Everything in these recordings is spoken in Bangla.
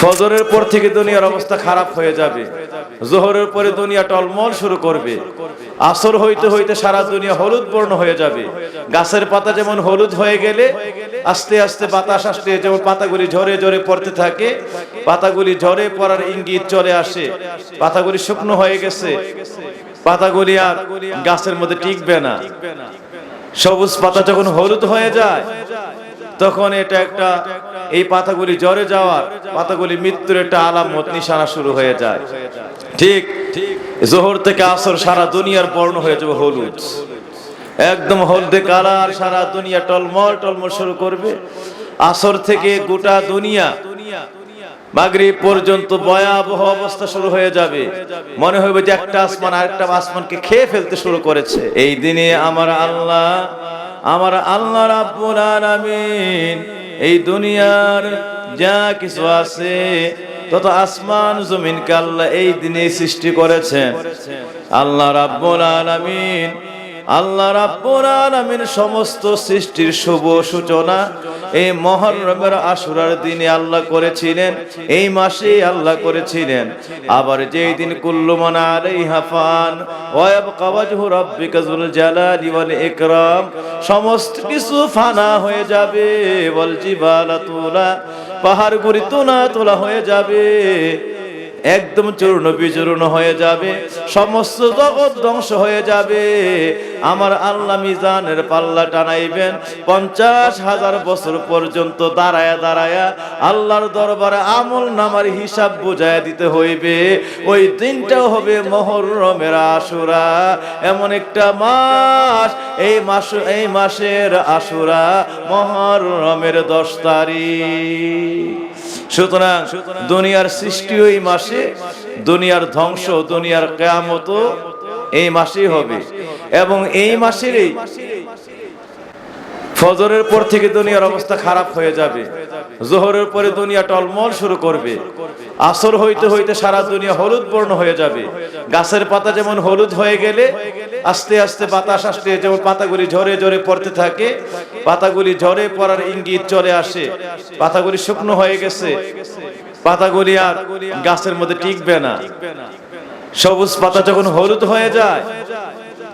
ফজরের পর থেকে দুনিয়ার অবস্থা খারাপ হয়ে যাবে। জোহরের পরে দুনিয়া টলমল শুরু করবে। আসর হইতে হইতে সারা দুনিয়া হলুদ বর্ণ হয়ে যাবে। গাছের পাতা যেমন হলুদ হয়ে গেলে, আস্তে আস্তে বাতাস আসতে যেমন পাতাগুলি ঝরে ঝরে পড়তে থাকে, পাতাগুলি ঝরে পড়ার ইঙ্গিত চলে আসে। পাতাগুলি শুকনো হয়ে গেছে। পাতাগুলি আর গাছের মধ্যে টিকবে না। সবুজ পাতা যখন হলুদ হয়ে যায় তখন এটা একটা, এই পাতাগুলি জ্বরে যাওয়ার, পাতাগুলি মৃত্যুর একটা আলামত, নিশানা শুরু হয়ে যায়। ঠিক জোহর থেকে আসর সারা দুনিয়ার বর্ণ হয়ে যাবে হলুদ। একদম হলদে কালার, সারা দুনিয়া টলমল টলমল শুরু করবে। আসর থেকে গোটা দুনিয়া মাগরিব পর্যন্ত ভয়াবহ অবস্থা শুরু হয়ে যাবে। মনে হবে যে একটা আসমান আরেকটা আসমানকে খেয়ে ফেলতে শুরু করেছে। এই দিনে আমার আল্লাহ আমার আল্লাহ রাব্বুল আলামিন এই দুনিয়ার যা কিছু আছে তত আসমান জমিনকে আল্লাহ এই দিনে সৃষ্টি করেছেন। আল্লাহ রাব্বুল আলামিন আল্লাহ রাব্বুল আলামিন সমস্ত সৃষ্টির শুভ সূচনা এই মহরমের আশুরার দিনে আল্লাহ করেছিলেন, এই মাসে আল্লাহ করেছিলেন। আবার যেই দিন কুল্লু মান আলাইহা ফান ওয়া ইয়াবকা ওয়াজহু রাব্বিকা যুল জালালি ওয়াল ইকরাম, সমস্ত কিছু ফানা হয়ে যাবে, ওয়াল জিবালা তুলা পাহাড়গুলি তোলা তোলা হয়ে যাবে। একদম চূর্ণ বিচূর্ণ হয়ে যাবে, সমস্ত জগৎ ধ্বংস হয়ে যাবে। আমার আল্লাহ মিজানের পাল্লা টানাইবেন, পঞ্চাশ হাজার বছর পর্যন্ত দাঁড়ায়া দাঁড়ায়া আল্লাহর দরবারে আমল নামার হিসাব বুঝায় দিতে হইবে। ওই দিনটাও হবে মহরমের আশুরা, এমন একটা মাস, এই মাস, এই মাসের আশুরা, মহরমের দশ তারিখ। সুতরাং দুনিয়ার সৃষ্টি ওই মাসে, দুনিয়ার ধ্বংস, দুনিয়ার কেয়ামত এই মাসেই হবে। এবং এই মাসেরই ফজরের পর থেকে দুনিয়ার অবস্থা খারাপ হয়ে যাবে। জোহরের পরে দুনিয়া টলমল শুরু করবে। আসর হইতে হইতে সারা দুনিয়া হলুদ বর্ণ হয়ে যাবে। গাছের পাতা যেমন হলুদ হয়ে গেলে, আস্তে আস্তে বাতাস আসতে যেমন পাতাগুলি ঝরে ঝরে পড়তে থাকে, পাতাগুলি ঝরে পড়ার ইঙ্গিত চলে আসে। পাতাগুলি শুকনো হয়ে গেছে। পাতাগুলি আর গাছের মধ্যে টিকবে না। সবুজ পাতা যখন হলুদ হয়ে যায়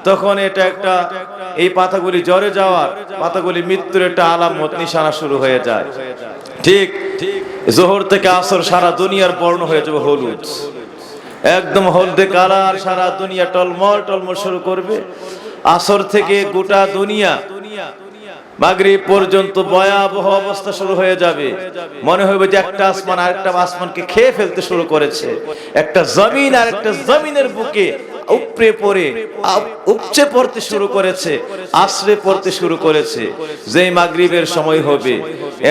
তখন এটা একটা, এই পাতাগুলি জ্বরে যাওয়ার, পাতাগুলি মৃত্যুর একটা আলামত, নিশানা শুরু হয়ে যায়। ঠিক জোহর থেকে আসর সারা দুনিয়ার বর্ণ হয়ে যাবে হলুদ। একদম হলদে কালার, সারা দুনিয়া টলমল টলমল শুরু করবে। আসর থেকে গোটা দুনিয়া, মাগরিব পর্যন্ত ভয়াবহ অবস্থা শুরু হয়ে যাবে। মনে হবে যে একটা আসমান আরেকটা আসমানকে খেয়ে ফেলতে শুরু করেছে। একটা জমিন আর একটা জমিনের বুকে উপড়ে পড়ে উপচে পড়তে শুরু করেছে আশ্রে পড়তে শুরু করেছে। যেই মাগরিবের সময় হবে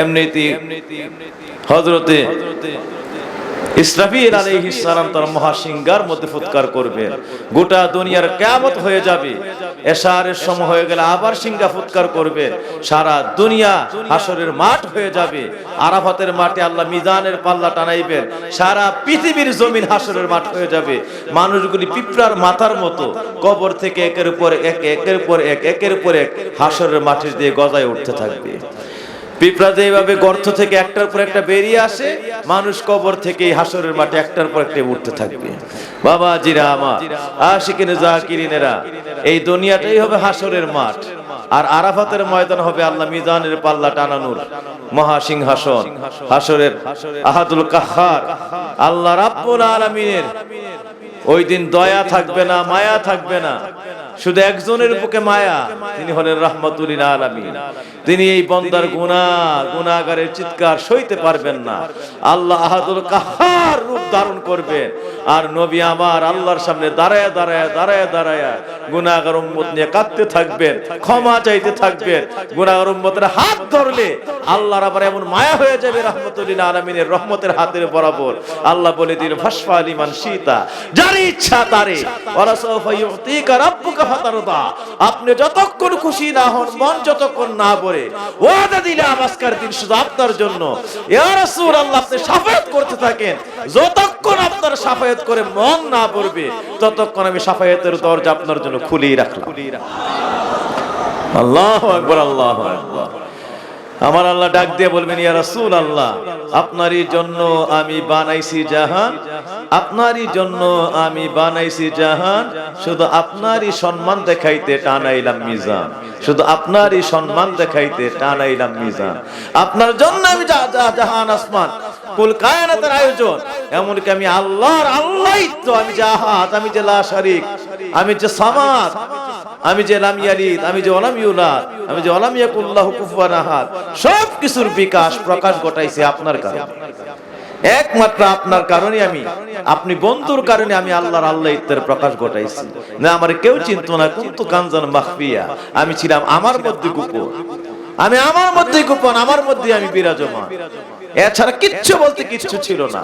এমনিতে হজরতে ইসরাফিল আলাইহিস সালাম তার মহাসিংহার মধ্যে ফুৎকার করবেন গোটা দুনিয়ার কিয়ামত হয়ে যাবে। এশারের সময় হয়ে গেলে আবার সিংহা ফুৎকার করবেন সারা দুনিয়া হাসরের মাঠ হয়ে যাবে। আরাফাতের মাঠে আল্লাহ মিজানের পাল্লা টানাইবেন সারা পৃথিবীর জমিন হাসরের মাঠ হয়ে যাবে। মানুষগুলি পিঁপড়ার মাথার মতো কবর থেকে একের উপর এক একের উপর এক একের উপর এক হাসরের মাঠের দিয়ে গজায় উঠতে থাকবে। পিঁপড়া যেভাবে গর্ত থেকে একটার পর একটা বেরিয়ে আসে, মানুষ কবর থেকে হাসরের মাঠে একটার পর একটা উঠতে থাকবে। বাবা জিরা আমার, আশিকিনে জাকিরিনেরা, এই দুনিয়াটাই হবে হাসরের মাঠ। আর আরাফাতের ময়দান হবে আল্লাহ মিজানের পাল্লা টানানোর মহাসিংহাসন। হাসরের আহাদুল কাহার, আল্লাহ রাব্বুল আলামিনের। ওই দিন দয়া থাকবে না, মায়া থাকবে না। শুধু একজনের বুকে মায়া তিনি হলেন রহমতুল্লিন আলামিন। তিনি এই বন্দার গুণা গুণাগারের চিৎকার সইতে পারবেন না। আল্লাহ আহাদুল কাহার রূপ ধারণ করবেন। আর নবী আমার আল্লাহর সামনে দাঁড়ায় দাঁড়ায় দাঁড়ায় দাঁড়ায় গুণাগার উম্মত নিয়ে কাঁদতে থাকবেন ক্ষমা চাইতে থাকবেন। গুণাগার উম্মতের হাত ধরলে আল্লাহর আবার এমন মায়া হয়ে যাবে রহমতুল্লিন আলমিনের রহমতের হাতের বরাবর। আল্লাহ বলে দিন ভাসফা আলিমান সীতা যার ইচ্ছা তারে ওয়ারাসাউফা ইউতিকা রাব্বুকা ফাতারদা আপনি যতক্ষণ খুশি না হন, মন যতক্ষণ না পড়ে ওয়াদা দিলাম আজকের দিন শুধু আপনার জন্য। ইয়া রাসূলুল্লাহ, আপনি সাফায়াত করতে থাকেন। যতক্ষণ আপনার সাফায়াত করে মন না পড়বে ততক্ষণ আমি সাফায়াতের দরজা আপনার জন্য খুলেই রাখলাম। আল্লাহু আকবার আল্লাহু আকবার। আমার আল্লাহ ডাক দিয়ে বলবেন, ইয়া রাসূল আল্লাহ আপনারই জন্য আমি বানাইছি জাহান। আপনারই জন্য আমি বানাইছি জাহান। শুধু আপনারই সম্মান দেখাইতে টানাইলাম মিজান। শুধু আপনারই সম্মান দেখাইতে টানাইলাম মিজান। আপনার জন্য আমি যা- যা- জাহান আসমান, কুল কায়নাতের আয়োজন। এমনকি আমি আল্লাহর আল্লাহই তো, আমি জাহাজ, আমি যে লা শারিক, আমি যে সামাদ আমি যে লাম ইয়ালিদ, আমি যে ওলাম ইউলাদ, আমি যে ওলাম ইয়াকুল্লাহ কুফুয়ান আহাদ সব কিছুর বিকাশ প্রকাশ ঘটাইছে আপনার কারণে। একমাত্র আপনার কারণে আমি, আপনি বন্ধুর কারণে আমি আল্লাহর আল্লাহ ইত্তের প্রকাশ ঘটাইছি। না, আমার কেউ চিন্ত না কিন্তু কানজান মাখফিয়া, আমি ছিলাম আমার মধ্যে গোপন। আমি আমার মধ্যে গোপন, আমার মধ্যে আমি বিরাজমান। এছাড়া কিচ্ছু বলতে কিচ্ছু ছিল না।